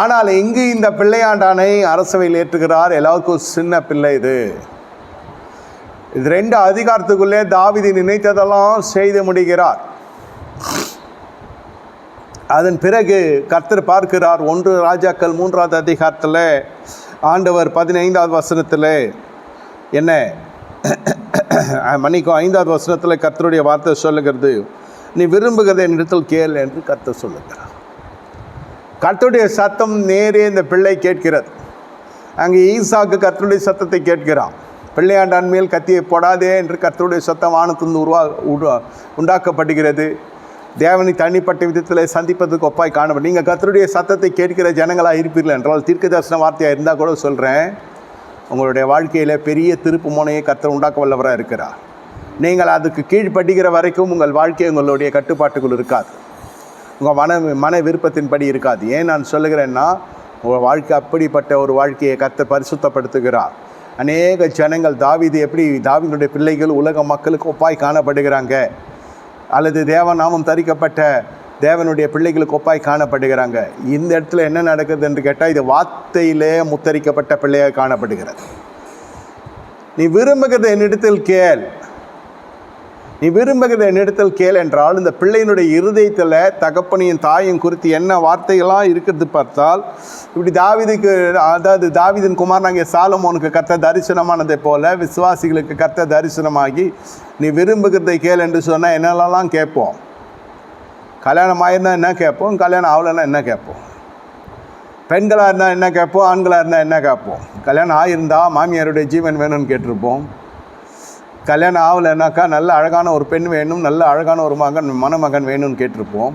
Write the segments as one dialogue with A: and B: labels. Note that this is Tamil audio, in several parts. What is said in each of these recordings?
A: ஆனால் இங்கு இந்த பிள்ளையாண்டானை அரசவையில் ஏற்றுகிறார் எல்லாருக்கும் சின்ன பிள்ளை இது. இது ரெண்டு அதிகாரத்துக்குள்ளே தாவிதி நினைத்ததெல்லாம் செய்து முடிகிறார். அதன் பிறகு கர்த்தர் பார்க்கிறார் ஒன்று ராஜாக்கள் மூன்றாவது அதிகாரத்தில் ஆண்டவர் பதினைந்தாவது வசனத்தில் என்ன? மன்னிக்கும் ஐந்தாவது வசனத்தில் கர்த்தருடைய வார்த்தை சொல்லுகிறது நீ விரும்புகிறதை என்னிடத்தில் கேள் என்று கர்த்தர் சொல்லுகிறார். கர்த்தருடைய சத்தம் நேரே இந்த பிள்ளை கேட்கிறது. அங்கே ஈசாக்கு கர்த்தருடைய சத்தத்தை கேட்கிறான். பிள்ளையாண்டான் மேல் கத்தியை போடாதே என்று கர்த்தருடைய சத்தம் வானத்திலிருந்து உருவா உருவா உண்டாக்கப்படுகிறது. தேவனை தனிப்பட்ட விதத்தில் சந்திப்பதற்கு ஒப்பாய் காணப்படும். நீங்கள் கர்த்தருடைய சத்தத்தை கேட்கிற ஜனங்களாக இருப்பீர்கள் என்றால் தீர்க்க தரிசன வார்த்தையாக இருந்தால் கூட சொல்கிறேன் உங்களுடைய வாழ்க்கையில் பெரிய திருப்பு முனையை கர்த்தர் உண்டாக்க வல்லவராக இருக்கிறார். நீங்கள் அதுக்கு கீழ்ப்படுகிற வரைக்கும் உங்கள் வாழ்க்கை உங்களுடைய கட்டுப்பாட்டுக்குள் இருக்காது. உங்கள் மன மன விருப்பத்தின்படி இருக்காது. ஏன் நான் சொல்லுகிறேன்னா உங்கள் வாழ்க்கை அப்படிப்பட்ட ஒரு வாழ்க்கையை கத்த பரிசுத்தப்படுத்துகிறார். அநேக ஜனங்கள் தாவிது எப்படி தாவினுடைய பிள்ளைகள் உலக மக்களுக்கு ஒப்பாய் காணப்படுகிறாங்க. அல்லது தேவநாமம் தரிக்கப்பட்ட தேவனுடைய பிள்ளைகளுக்கு ஒப்பாய் காணப்படுகிறாங்க. இந்த இடத்துல என்ன நடக்குது என்று கேட்டால் இது வார்த்தையிலே முத்தரிக்கப்பட்ட பிள்ளையாக காணப்படுகிறது. நீ விரும்புகிறத என்னிடத்தில் கேள். நீ விரும்புகிற என்னிடத்தில் கேள் என்றால் இந்த பிள்ளையினுடைய இருதயத்தில் தகப்பனையும் தாயும் குறித்து என்ன வார்த்தைகள்லாம் இருக்கிறது பார்த்தால் இப்படி தாவிதுக்கு அதாவது தாவிதின் நாங்கள் சாலமோனுக்கு கர்த்த தரிசனமானதை போல விசுவாசிகளுக்கு கர்த்த தரிசனமாகி நீ விரும்புகிறதை கேள் என்று சொன்னால் என்னெல்லாம் கேட்போம்? கல்யாணம் ஆயிருந்தால் என்ன கேட்போம்? கல்யாணம் ஆகலைன்னா என்ன கேட்போம்? பெண்களாக இருந்தால் என்ன கேட்போம்? ஆண்களாக இருந்தால் என்ன கேட்போம்? கல்யாணம் ஆகியிருந்தா மாமியாருடைய ஜீவன் வேணும்னு கேட்டிருப்போம். கல்யாணம் ஆகலைன்னாக்கா நல்ல அழகான ஒரு பெண் வேணும் நல்ல அழகான ஒரு மகன் மணமகன் வேணும்னு கேட்டிருப்போம்.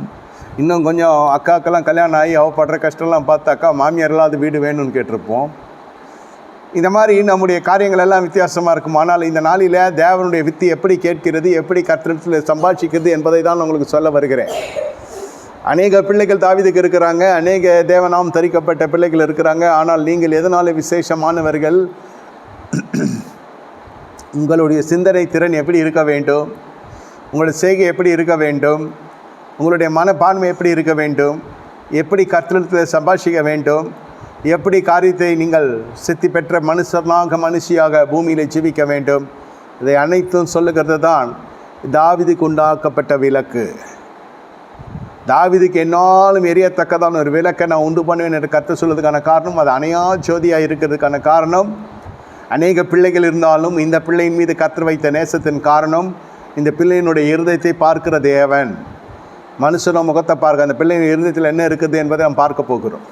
A: இன்னும் கொஞ்சம் அக்காக்கெல்லாம் கல்யாணம் ஆகி அவப்படுற படுற கஷ்டம்லாம் பார்த்தாக்கா மாமியார் இல்லாத வீடு வேணும்னு கேட்டிருப்போம். இந்த மாதிரி நம்முடைய காரியங்கள் எல்லாம் வித்தியாசமாக இருக்கும். ஆனால் இந்த நாளில் தேவனுடைய வித்தி எப்படி கேட்கிறது எப்படி கத்திரத்தில் சம்பாஷிக்கிறது என்பதை தான் உங்களுக்கு சொல்ல வருகிறேன். அநேக பிள்ளைகள் தாவிதுக்கு இருக்கிறாங்க அநேக தேவனாம் தரிக்கப்பட்ட பிள்ளைகள் இருக்கிறாங்க. ஆனால் நீங்கள் எதனால் விசேஷமானவர்கள்? உங்களுடைய சிந்தனை திறன் எப்படி இருக்க வேண்டும்? உங்களுடைய செய்கை எப்படி இருக்க வேண்டும்? உங்களுடைய மனப்பான்மை எப்படி இருக்க வேண்டும்? எப்படி கர்த்தத்தில் சம்பாஷிக்க வேண்டும்? எப்படி காரியத்தை நீங்கள் சித்தி பெற்ற மனுஷனாக மனுஷியாக பூமியில் ஜீவிக்க வேண்டும்? இதை அனைத்தும் சொல்லுகிறது தான் தாவிதுக்கு உண்டாக்கப்பட்ட விளக்கு. தாவிதுக்கு என்னாலும் எரியத்தக்கதான ஒரு விளக்கை நான் உண்டு பண்ணுவேன் என்று கற்று சொல்வதுக்கான காரணம் அது அணையா ஜோதியாக இருக்கிறதுக்கான காரணம். அநேக பிள்ளைகள் இருந்தாலும் இந்த பிள்ளையின் மீது கற்று வைத்த நேசத்தின் காரணம் இந்த பிள்ளையினுடைய இருதயத்தை பார்க்கிற தேவன். மனுஷனோ முகத்தை பார்க்க அந்த பிள்ளையின் இருதயத்தில் என்ன இருக்குது என்பதை நாம் பார்க்க போகிறோம்.